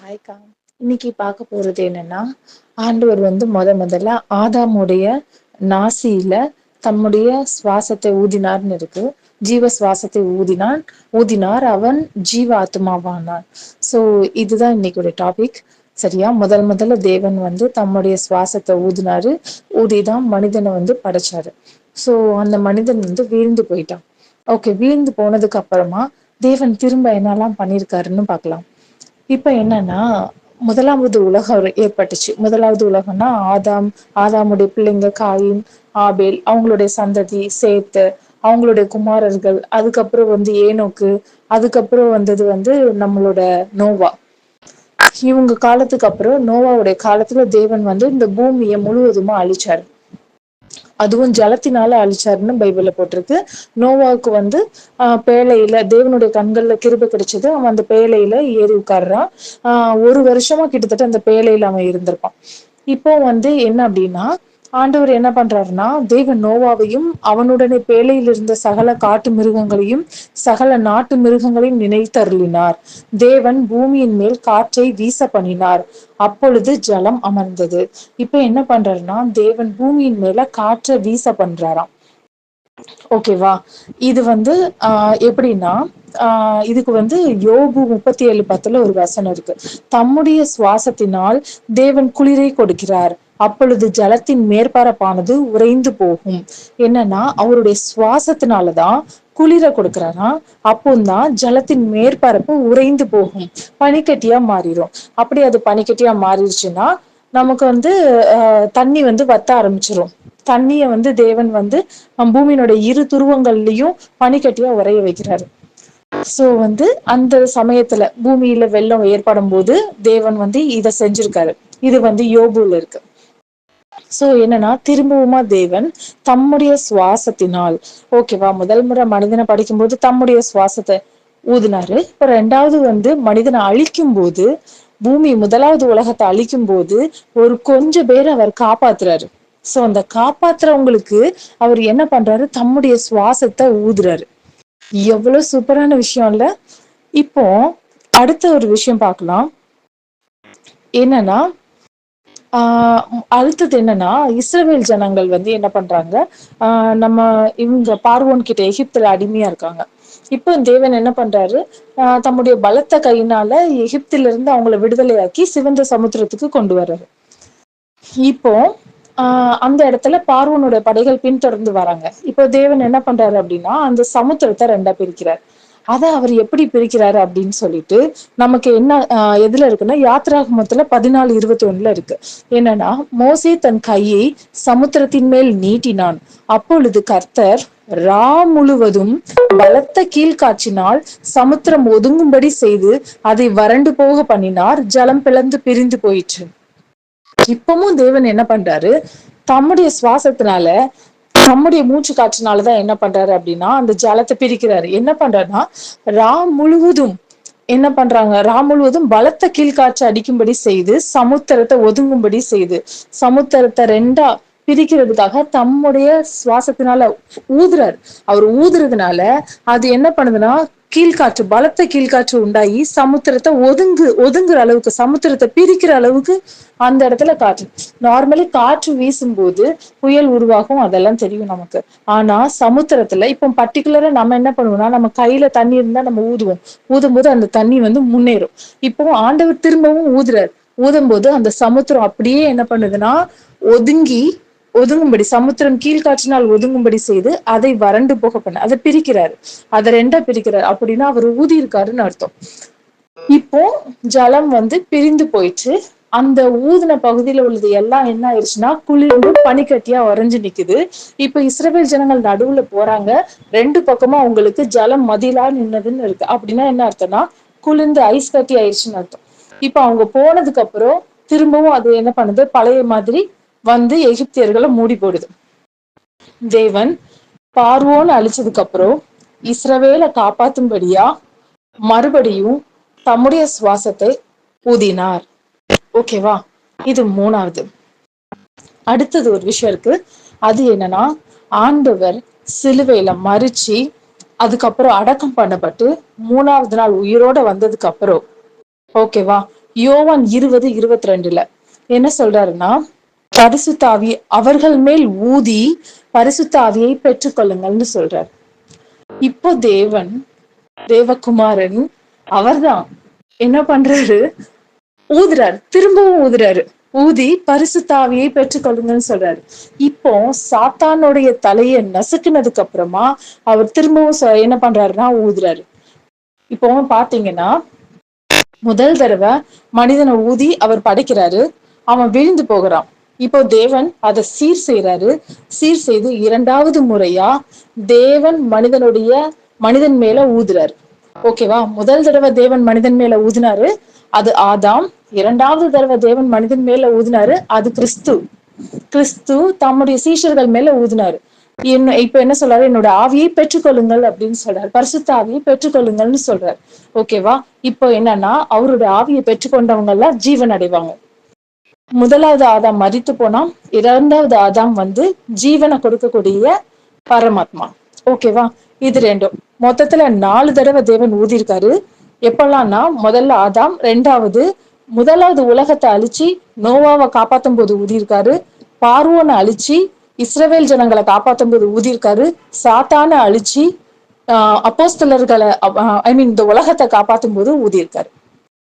ஹாய்க்கா. இன்னைக்கு பாக்க போறது என்னன்னா ஆண்டவர் வந்து முத முதல்ல ஆதாமுடைய நாசியில தம்முடைய சுவாசத்தை ஊதினார்னு இருக்கு. ஜீவ சுவாசத்தை ஊதினான். ஊதினார் அவன் ஜீவ ஆத்மாவானான் சோ இதுதான் இன்னைக்குடைய டாபிக் சரியா? முதல் முதல்ல தேவன் வந்து தம்முடைய சுவாசத்தை ஊதினாரு. ஊதிதான் மனிதனை வந்து படைச்சாரு. சோ அந்த மனிதன் வந்து வீழ்ந்து போயிட்டான். ஓகே வீழ்ந்து போனதுக்கு அப்புறமா தேவன் திரும்ப என்னெல்லாம் பண்ணிருக்காருன்னு பாக்கலாம் இப்ப என்னன்னா முதலாவது உலகம் ஏற்பட்டுச்சு. முதலாவது உலகம்னா ஆதாம் ஆதாமுடைய பிள்ளைங்க காயின் ஆபேல் அவங்களுடைய சந்ததி சேத்து அவங்களுடைய குமாரர்கள் அதுக்கப்புறம் வந்து ஏனோக்கு அதுக்கப்புறம் வந்தது வந்து நம்மளோட நோவா. இவங்க காலத்துக்கு அப்புறம் நோவாவுடைய காலத்துல தேவன் வந்து இந்த பூமியை முழுவதுமா அழிச்சாரு. அதுவும் ஜலத்தினால அழிச்சாருன்னு பைபிள்ல போட்டிருக்கு. நோவாவுக்கு வந்து ஆஹ் பேழையில தேவனுடைய கண்கள்ல கிருப கிடைச்சது. அவன் அந்த பேழையில ஏறி உட்கார்றான். ஆஹ் ஒரு வருஷமா கிட்டத்தட்ட அந்த பேழையில அவன் இருந்திருப்பான். இப்போ வந்து என்ன அப்படின்னா ஆண்டவர் என்ன பண்றாருன்னா தேவன் நோவாவையும் அவனுடனே பேழையில் இருந்த சகல காட்டு மிருகங்களையும் சகல நாட்டு மிருகங்களையும் நினைத்தருளினார் தேவன் பூமியின் மேல் காற்றை வீச பண்ணினார் அப்பொழுது ஜலம் அமர்ந்தது. இப்ப என்ன பண்றாருன்னா தேவன் பூமியின் மேல காற்றை வீச பண்றாராம் ஓகேவா இது வந்து ஆஹ் எப்படின்னா ஆஹ் இதுக்கு வந்து யோபு முப்பத்தி ஏழு பத்துல ஒரு வசனம் இருக்கு. தம்முடைய சுவாசத்தினால் தேவன் குளிரை கொடுக்கிறார். அப்பொழுது ஜலத்தின் மேற்பரப்பானது உறைந்து போகும். என்னன்னா அவருடைய சுவாசத்தினாலதான் குளிர கொடுக்கிறாராம் அப்போதான் ஜலத்தின் மேற்பரப்பு உறைந்து போகும். பனிக்கட்டியா மாறிடும் அப்படி அது பனிக்கட்டியா மாறிடுச்சுன்னா நமக்கு வந்து தண்ணி வந்து வத்த ஆரம்பிச்சிரும். தண்ணிய வந்து தேவன் வந்து பூமியினுடைய இரு துருவங்கள்லயும் பனிக்கட்டியா உரைய வைக்கிறாரு. சோ வந்து அந்த சமயத்துல பூமியில வெள்ளம் ஏற்படும் போது தேவன் வந்து இத செஞ்சிருக்காரு. இது வந்து யோபுல இருக்கு. சோ என்னன்னா திரும்பவுமா தேவன் தம்முடைய சுவாசத்தினால் ஓகேவா முதல் முறை மனிதனை படிக்கும்போது தம்முடைய சுவாசத்தை ஊதினாரு. இப்ப ரெண்டாவது வந்து மனிதனை அழிக்கும் போது பூமி முதலாவது உலகத்தை அழிக்கும் போது ஒரு கொஞ்ச பேர் அவர் காப்பாத்துறாரு. சோ அந்த காப்பாத்துறவங்களுக்கு அவர் என்ன பண்றாரு? தம்முடைய சுவாசத்தை ஊதுறாரு. எவ்வளவு சூப்பரான விஷயம் இல்ல? இப்போ அடுத்த ஒரு விஷயம் பார்க்கலாம். என்னன்னா அடுத்தது என்னன்னா இஸ்ரேல் ஜனங்கள் வந்து என்ன பண்றாங்க? ஆஹ் நம்ம இவங்க பார்வோன் கிட்ட எகிப்துல அடிமையா இருக்காங்க. இப்போ தேவன் என்ன பண்றாரு? ஆஹ் தம்முடைய பலத்த கையினால எகிப்தில இருந்து அவங்கள விடுதலையாக்கி சிவந்த சமுத்திரத்துக்கு கொண்டு வர்றாரு. இப்போ ஆஹ் அந்த இடத்துல பார்வனுடைய படைகள் பின்தொடர்ந்து வராங்க. இப்போ தேவன் என்ன பண்றாரு அப்படின்னா அந்த சமுத்திரத்தை ரெண்டா பிரிக்கிறார். அத அவர் எப்படி பிரிக்கிறாரு அப்படின்னு சொல்லிட்டு நமக்கு என்ன எதுல இருக்குன்னா யாத்ராகமத்துல பதினாலு இருபத்தி ஒண்ணுல இருக்கு. என்னன்னா மோசே தன் கையை சமுத்திரத்தின் மேல் நீட்டினான். அப்பொழுது கர்த்தர் ரா முழுவதும் பலத்த கீழ்காற்றினால் சமுத்திரம் ஒதுங்கும்படி செய்து அதை வறண்டு போக பண்ணினார். ஜலம் பிளந்து பிரிந்து போயிற்று. இப்பவும் தேவன் என்ன பண்றாரு? தம்முடைய சுவாசத்தினால தம்முடைய மூச்சு காற்றுனாலதான் என்ன பண்றாரு அப்படின்னா அந்த ஜலத்தை பிரிக்கிறாரு. என்ன பண்றாருன்னா ரா முழுவதும் என்ன பண்றாங்க? ரா முழுவதும் பலத்த கீழ்காற்று அடிக்கும்படி செய்து சமுத்திரத்தை ஒதுங்கும்படி செய்து சமுத்திரத்தை ரெண்டா பிரிக்கிறதுக்காக தம்முடைய சுவாசத்தினால ஊதுறாரு. அவர் ஊதுறதுனால அது என்ன பண்ணுதுன்னா கீழ்காற்று பலத்த கீழ்காற்று உண்டாகி சமுத்திரத்தை ஒதுங்கு ஒதுங்குற அளவுக்கு சமுத்திரத்தை பிரிக்கிற அளவுக்கு அந்த இடத்துல காற்று. நார்மலி காற்று வீசும்போது புயல் உருவாகும் அதெல்லாம் தெரியும் நமக்கு. ஆனா சமுத்திரத்துல இப்போ பர்டிகுலரா நம்ம என்ன பண்ணுவோம்னா நம்ம கையில தண்ணி இருந்தா நம்ம ஊதுவோம். ஊதும் போது அந்த தண்ணி வந்து முன்னேறும். இப்போ ஆண்டவர் திரும்பவும் ஊதுறாரு. ஊதும் போது அந்த சமுத்திரம் அப்படியே என்ன பண்ணுதுன்னா ஒதுங்கி ஒதுங்கும்படி சமுத்திரம் கீழ்காற்றினால் ஒதுங்கும்படி செய்து அதை வறண்டு போக பண்ண அதை பிரிக்கிறாரு. அதை ரெண்டா பிரிக்கிறாரு. அப்படின்னா அவர் ஊதி இருக்காருன்னு அர்த்தம். இப்போ ஜலம் வந்து பிரிந்து போயிட்டு அந்த ஊதின பகுதியில உள்ளது எல்லாம் என்ன ஆயிடுச்சுன்னா குளிர்ந்து பனிக்கட்டியா உறைஞ்சு நிக்குது. இப்ப இஸ்ரேல் ஜனங்கள் நடுவுல போறாங்க. ரெண்டு பக்கமும் அவங்களுக்கு ஜலம் மதிலா நின்னதுன்னு இருக்கு. அப்படின்னா என்ன அர்த்தம்னா குளிர்ந்து ஐஸ் கட்டி ஆயிடுச்சுன்னு அர்த்தம். இப்ப அவங்க போனதுக்கு அப்புறம் திரும்பவும் அது என்ன பண்ணுது? பழைய மாதிரி வந்து எகிப்தியர்களை மூடி போடுது. தேவன் பார்வோன்னு அழிச்சதுக்கு அப்புறம் இஸ்ரவேலை காப்பாத்தும்படியா மறுபடியும் தம்முடைய சுவாசத்தை ஊதினார். ஓகேவா இது மூணாவது. அடுத்தது ஒரு விஷயம் இருக்கு. அது என்னன்னா ஆண்டவர் சிலுவையில மறிச்சு அதுக்கப்புறம் அடக்கம் பண்ணப்பட்டு மூணாவது நாள் உயிரோட வந்ததுக்கு அப்புறம் ஓகேவா யோவான் இருபது இருபத்தி ரெண்டுல என்ன சொல்றாருன்னா பரிசுத்தாவி அவர்கள் மேல் ஊதி பரிசுத்தாவியை பெற்றுக்கொள்ளுங்கள்னு சொல்றார். இப்போ தேவன் தேவகுமாரன் அவர்தான் என்ன பண்றாரு? ஊதுறாரு. திரும்பவும் ஊதுறாரு. ஊதி பரிசுத்தாவியை பெற்றுக்கொள்ளுங்கன்னு சொல்றாரு. இப்போ சாத்தானுடைய தலையை நசுக்குனதுக்கு அப்புறமா அவர் திரும்பவும் என்ன பண்றாருன்னா ஊதுறாரு. இப்போ பாத்தீங்கன்னா முதல் தடவை மனிதனை ஊதி அவர் படைக்கிறாரு. அவன் விழுந்து போகிறான். இப்போ தேவன் அதை சீர் செய்யறாரு சீர் செய்து இரண்டாவது முறையா தேவன் மனிதனுடைய மனிதன் மேல ஊதுறாரு. ஓகேவா முதல் தடவை தேவன் மனிதன் மேல ஊதினாரு. அது ஆதாம். இரண்டாவது தடவை தேவன் மனிதன் மேல ஊதினாரு. அது கிறிஸ்து. கிறிஸ்து தம்முடைய சீஷர்கள் மேல ஊதினாரு. என்ன இப்ப என்ன சொல்றாரு? என்னோட ஆவியை பெற்றுக்கொள்ளுங்கள் அப்படின்னு சொல்றாரு. பரிசுத்த ஆவியை பெற்றுக்கொள்ளுங்கள்னு சொல்றாரு. ஓகேவா இப்போ என்னன்னா அவருடைய ஆவியை பெற்றுக்கொண்டவங்க எல்லாம் ஜீவன் அடைவாங்க. முதலாவது ஆதாம் மறித்து போனா இரண்டாவது ஆதாம் வந்து ஜீவனை கொடுக்கக்கூடிய பரமாத்மா. ஓகேவா இது ரெண்டும். மொத்தத்துல நாலு தடவை தேவன் ஊதிருக்காரு எப்பெல்லாம்னா முதல்ல ஆதாம் ரெண்டாவது முதலாவது உலகத்தை அழிச்சு நோவாவை காப்பாத்தும் போது ஊதியிருக்காரு. பார்வோனை அழிச்சு இஸ்ரவேல் ஜனங்களை காப்பாத்தும் போது ஊதியிருக்காரு. சாத்தான அழிச்சு அப்போஸ்தலர்களை ஐ மீன் இந்த உலகத்தை காப்பாத்தும் போது ஊதியிருக்காரு.